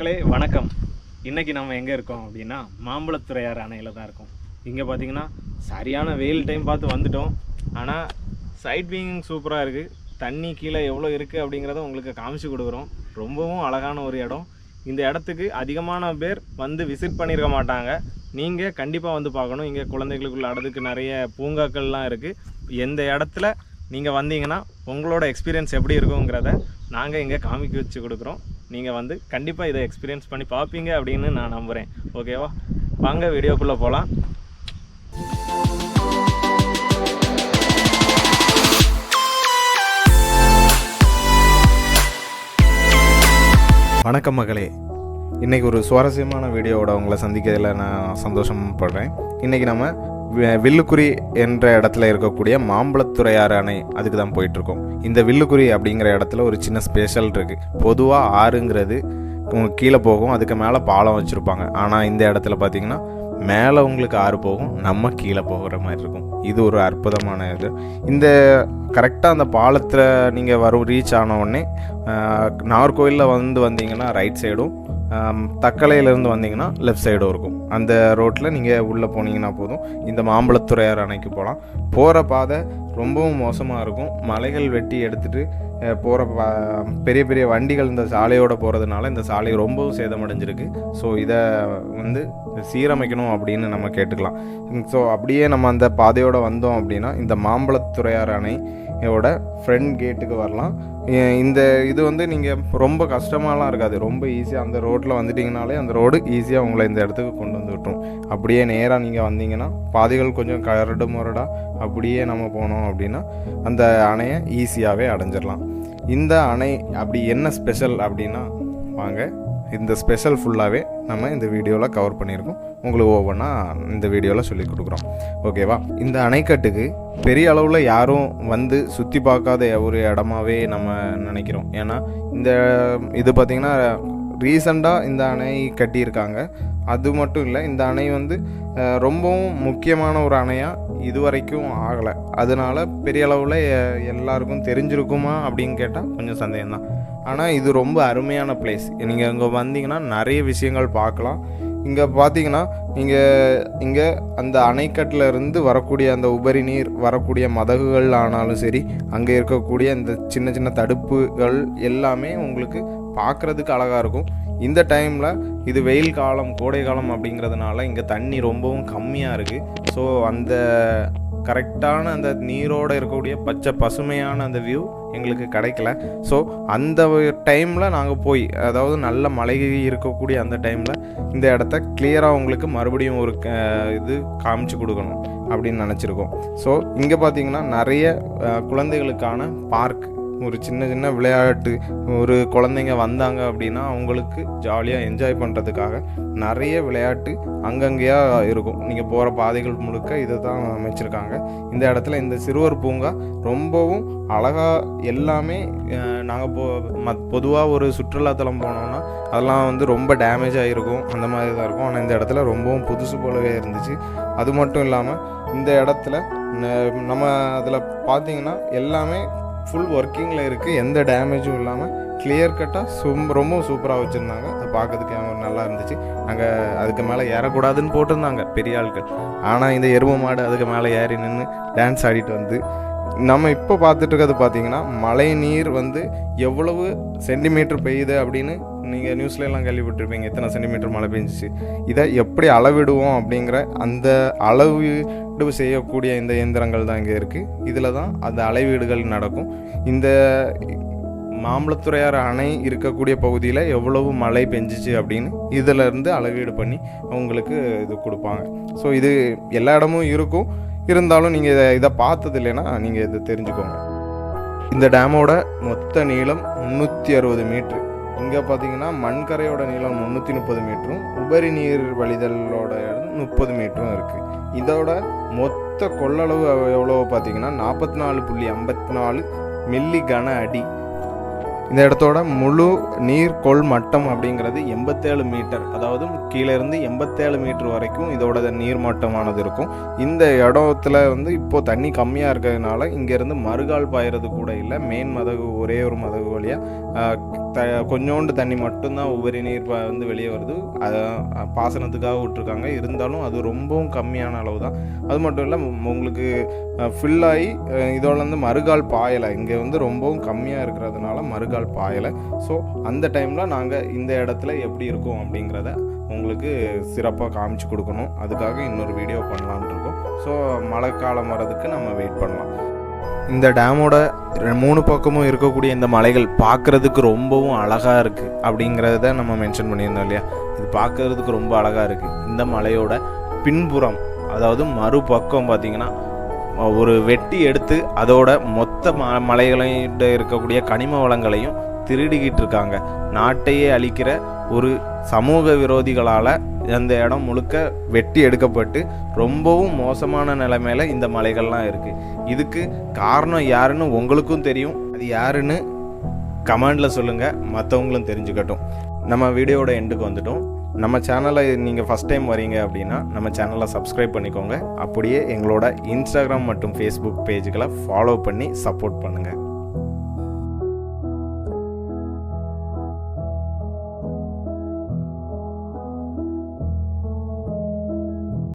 மக்களே வணக்கம். இன்றைக்கி நம்ம எங்கே இருக்கோம் அப்படின்னா மாம்பழத்துறையார் அணையில் தான் இருக்கோம். இங்கே பார்த்தீங்கன்னா சரியான வெயில் டைம் பார்த்து வந்துட்டோம். ஆனால் சைட் பீயிங் சூப்பராக இருக்குது தண்ணி கீழே எவ்வளோ இருக்குது அப்படிங்கிறத உங்களுக்கு காமிச்சு கொடுக்குறோம். ரொம்பவும் அழகான ஒரு இடம். இந்த இடத்துக்கு அதிகமான பேர் வந்து விசிட் பண்ணியிருக்க மாட்டாங்க. நீங்கள் கண்டிப்பாக வந்து பார்க்கணும். இங்கே குழந்தைகளுக்குள்ள இடத்துக்கு நிறைய பூங்காக்கள்லாம் இருக்குது எந்த இடத்துல நீங்கள் வந்தீங்கன்னா உங்களோட எக்ஸ்பீரியன்ஸ் எப்படி இருக்குங்கிறத நாங்கள் இங்கே காமிக்க வச்சு கொடுக்குறோம். நீங்கள் வந்து கண்டிப்பாக இதை எக்ஸ்பீரியன்ஸ் பண்ணி பார்ப்பீங்க அப்படின்னு நான் நம்புகிறேன் ஓகேவா வாங்க வீடியோக்குள்ளே போகலாம் வணக்கம் மகளே. இன்றைக்கி ஒரு சுவாரஸ்யமான வீடியோவோட உங்களை சந்திக்கிறதுல நான் சந்தோஷப்படுறேன் இன்றைக்கி நம்ம வில்லுக்குறி என்ற இடத்துல இருக்கக்கூடிய மாம்பழத்துறையாறு அணை அதுக்கு தான் போயிட்டுருக்கோம். இந்த வில்லுக்குறி அப்படிங்கிற இடத்துல ஒரு சின்ன ஸ்பெஷல் இருக்குது பொதுவாக ஆறுங்கிறது கீழே போகும் அதுக்கு மேலே பாலம் வச்சுருப்பாங்க. ஆனால் இந்த இடத்துல பார்த்தீங்கன்னா மேலே உங்களுக்கு ஆறு போகும் நம்ம கீழே போகிற மாதிரி இருக்கும். இது ஒரு அற்புதமான இது. இந்த கரெக்டாக அந்த பாலத்தில் நீங்கள் வரும் ரீச் ஆன உடனே வந்து வந்தீங்கன்னா ரைட் சைடும் தக்கலையிலேருந்து வந்தீங்கன்னா லெஃப்ட் சைடும் இருக்கும். அந்த ரோட்டில் நீங்கள் உள்ளே போனீங்கன்னா போதும். இந்த மாம்பழத்துறையார் அணைக்கு போகலாம் போகிற பாதை ரொம்பவும் மோசமாக இருக்கும். மலைகள் வெட்டி எடுத்துகிட்டு போகிற பெரிய பெரிய வண்டிகள் இந்த சாலையோட போகிறதுனால இந்த சாலை ரொம்பவும் சேதமடைஞ்சிருக்கு. ஸோ இதை வந்து சீரமைக்கணும் அப்படின்னு நம்ம கேட்டுக்கலாம். ஸோ அப்படியே நம்ம அந்த பாதையோடு வந்தோம் அப்படின்னா இந்த மாம்பழத்துறையார் அணையோட ஃப்ரண்ட் கேட்டுக்கு வரலாம். இந்த இது வந்து நீங்கள் ரொம்ப கஷ்டமாலாம் இருக்காது. ரொம்ப ஈஸியாக அந்த ரோட்டில் வந்துட்டிங்கனாலே அந்த ரோடு ஈஸியாக உங்களை இந்த இடத்துக்கு கொண்டு வந்து விட்டுரும். அப்படியே நேராக நீங்கள் வந்தீங்கன்னா பாதைகள் கொஞ்சம் கரடு முரடாக அப்படியே நம்ம போனோம் அப்படின்னா அந்த அணையை ஈஸியாகவே அடைஞ்சிடலாம் இந்த அணை அப்படி என்ன ஸ்பெஷல் அப்படின்னா வாங்க இந்த ஸ்பெஷல் ஃபுல்லாகவே நம்ம இந்த வீடியோவில் கவர் பண்ணியிருக்கோம். உங்களுக்கு ஒவ்வொன்றா இந்த வீடியோவில் சொல்லி கொடுக்குறோம். ஓகேவா இந்த அணைக்கட்டுக்கு பெரிய அளவில் யாரும் வந்து சுற்றி பார்க்காத ஒரு இடமாவே நம்ம நினைக்கிறோம். ஏன்னா இந்த இது பார்த்திங்கன்னா ரீசண்டாக இந்த அணை கட்டியிருக்காங்க. அது மட்டும் இல்லை இந்த அணை வந்து ரொம்பவும் முக்கியமான ஒரு அணையாக இது வரைக்கும் ஆகலை. அதனால பெரிய அளவில் எல்லாருக்கும் தெரிஞ்சிருக்குமா அப்படின்னு கேட்டால் கொஞ்சம் சந்தேகம்தான். ஆனால் இது ரொம்ப அருமையான பிளேஸ் நீங்கள் இங்கே வந்தீங்கன்னா நிறைய விஷயங்கள் பார்க்கலாம். இங்கே பார்த்தீங்கன்னா நீங்கள் இங்கே அந்த அணைக்கட்டில் இருந்து வரக்கூடிய அந்த உபரி நீர் வரக்கூடிய மதகுகள் ஆனாலும் சரி அங்கே இருக்கக்கூடிய இந்த சின்ன சின்ன தடுப்புகள் எல்லாமே உங்களுக்கு பார்க்குறதுக்கு அழகாக இருக்கும். இந்த டைமில் இது வெயில் காலம் கோடை காலம் அப்படிங்கிறதுனால இங்கே தண்ணி ரொம்பவும் கம்மியாக இருக்குது ஸோ அந்த கரெக்டான அந்த நீரோடு இருக்கக்கூடிய பச்சை பசுமையான அந்த வியூ எங்களுக்கு கிடைக்கல. ஸோ அந்த டைமில் நாங்கள் போய் அதாவது நல்ல மழை இருக்கக்கூடிய அந்த டைமில் இந்த இடத்த கிளியராக உங்களுக்கு மறுபடியும் ஒரு இது காமிச்சு கொடுக்கணும் அப்படின்னு நினச்சிருக்கோம். ஸோ இங்கே பார்த்தீங்கன்னா நிறைய குழந்தைகளுக்கான பார்க் ஒரு சின்ன சின்ன விளையாட்டு ஒரு குழந்தைங்க வந்தாங்க அப்படின்னா அவங்களுக்கு ஜாலியாக என்ஜாய் பண்ணுறதுக்காக நிறைய விளையாட்டு அங்கங்கேயா இருக்கும். நீங்கள் போகிற பாதைகள் முழுக்க இதை தான் அமைச்சிருக்காங்க. இந்த இடத்துல இந்த சிறுவர் பூங்கா ரொம்பவும் அழகாக எல்லாமே நாங்கள் போ மத் பொதுவாக ஒரு சுற்றுலாத்தலம் போனோம்னா அதெல்லாம் வந்து ரொம்ப டேமேஜ் ஆகிருக்கும் அந்த மாதிரி தான் இருக்கும். ஆனால் இந்த இடத்துல ரொம்பவும் புதுசு போலவே இருந்துச்சு. அது மட்டும் இல்லாமல் இந்த இடத்துல ந- நம்ம அதில் பார்த்தீங்கன்னா எல்லாமே ஃபுல் ஒர்க்கிங்கில் இருக்குது எந்த டேமேஜும் இல்லாமல் கிளியர் கட்டாக சும் ரொம்ப சூப்பராக வச்சுருந்தாங்க. அதை பார்க்கறதுக்கு அவங்க நல்லா இருந்துச்சு. அங்கே அதுக்கு மேலே ஏறக்கூடாதுன்னு போட்டிருந்தாங்க பெரிய ஆட்கள் ஆனால் இந்த எருமை மாடு அதுக்கு மேலே ஏறி நின்று டான்ஸ் ஆடிட்டு வந்து நம்ம இப்போ பார்த்துட்டு இருக்கிறது பார்த்தீங்கன்னா மழை நீர் வந்து எவ்வளவு சென்டிமீட்டர் பெய்யுது அப்படின்னு நீங்கள் நியூஸ்ல எல்லாம் கேள்விப்பட்டிருப்பீங்க. எத்தனை சென்டிமீட்டர் மழை பெஞ்சிச்சு? இதை எப்படி அளவிடுவோம் அப்படிங்கிற அந்த அளவீடு செய்யக்கூடிய இந்த இயந்திரங்கள் தான் இங்கே இருக்குது இதில் தான் அந்த அளவீடுகள் நடக்கும். இந்த மாம்பழத்துறையார் அணை இருக்கக்கூடிய பகுதியில் எவ்வளவு மழை பெஞ்சிச்சு அப்படின்னு இதிலேருந்து அளவீடு பண்ணி உங்களுக்கு இது கொடுப்பாங்க. ஸோ இது எல்லா இடமும் இருக்கும். இருந்தாலும் நீங்கள் இதை இதை பார்த்தது இல்லைன்னா நீங்கள் இதை தெரிஞ்சுக்கோங்க. இந்த டேமோட மொத்த நீளம் முந்நூற்றி அறுபது மீட்ரு. இங்கே பார்த்தீங்கன்னா மண்கரையோட நீளம் முந்நூற்றி முப்பது மீட்டரும் உபரி நீர் வழிதலோட முப்பது மீட்டரும் இருக்குது இதோட மொத்த கொள்ளளவு எவ்வளோ பார்த்தீங்கன்னா நாற்பத்தி நாலு புள்ளி ஐம்பத்தி நாலு மில்லி கன அடி. இந்த இடத்தோட முழு நீர் கொள் மட்டம் அப்படிங்கிறது எண்பத்தேழு மீட்டர். அதாவது கீழேருந்து எண்பத்தேழு மீட்டர் வரைக்கும் இதோட நீர் மட்டமானது இருக்கும். இந்த இடத்துல வந்து இப்போது தண்ணி கம்மியாக இருக்கிறதுனால இங்கேருந்து மறுகால் பாயிறது கூட இல்லை. மெயின் மதகு ஒரே ஒரு மதகு வழியாக த கொஞ்சோண்டு தண்ணி மட்டும்தான் உபரி நீர் வந்து வெளியே வருது. அதை பாசனத்துக்காக விட்ருக்காங்க இருந்தாலும் அது ரொம்பவும் கம்மியான அளவு தான் அது மட்டும் இல்லை உங்களுக்கு ஃபில்லாகி இதோட வந்து மறுகால் பாயலை. இங்கே வந்து ரொம்பவும் கம்மியாக இருக்கிறதுனால மறுகால் பாயலை. ஸோ அந்த டைமில் நாங்கள் இந்த இடத்துல எப்படி இருக்கோம் அப்படிங்கிறத உங்களுக்கு சிறப்பாக காமிச்சு கொடுக்கணும். அதுக்காக இன்னொரு வீடியோ பண்ணலான் இருக்கோம். ஸோ மழை காலம் வரதுக்கு நம்ம வெயிட் பண்ணலாம். இந்த டேமோட ரெ- மூணு பக்கமும் இருக்கக்கூடிய இந்த மலைகள் பார்க்குறதுக்கு ரொம்பவும் அழகாக இருக்குது அப்படிங்கிறத நம்ம மென்ஷன் பண்ணியிருந்தோம் இல்லையா? இது பார்க்குறதுக்கு ரொம்ப அழகாக இருக்குது இந்த மலையோட பின்புறம் அதாவது மறுபக்கம் பார்த்தீங்கன்னா ஒரு வெட்டி எடுத்து அதோட மொத்த ம மலைகளையும் இருக்கக்கூடிய கனிம வளங்களையும் திருடிக்கிட்டு இருக்காங்க. நாட்டையே அழிக்கிற ஒரு சமூக விரோதிகளால் அந்த இடம் முழுக்க வெட்டி எடுக்கப்பட்டு ரொம்பவும் மோசமான நிலைமையில இந்த மலைகள்லாம் இருக்குது இதுக்கு காரணம் யாருன்னு உங்களுக்கும் தெரியும். அது யாருன்னு கமெண்டில் சொல்லுங்கள் மற்றவங்களும் தெரிஞ்சுக்கட்டும். நம்ம வீடியோட எண்டுக்கு வந்துட்டோம். நம்ம சேனலை நீங்கள் ஃபஸ்ட் டைம் வரீங்க அப்படின்னா நம்ம சேனலை சப்ஸ்கிரைப் பண்ணிக்கோங்க. அப்படியே எங்களோட இன்ஸ்டாகிராம் மற்றும் ஃபேஸ்புக் பேஜுகளை ஃபாலோ பண்ணி சப்போர்ட் பண்ணுங்கள்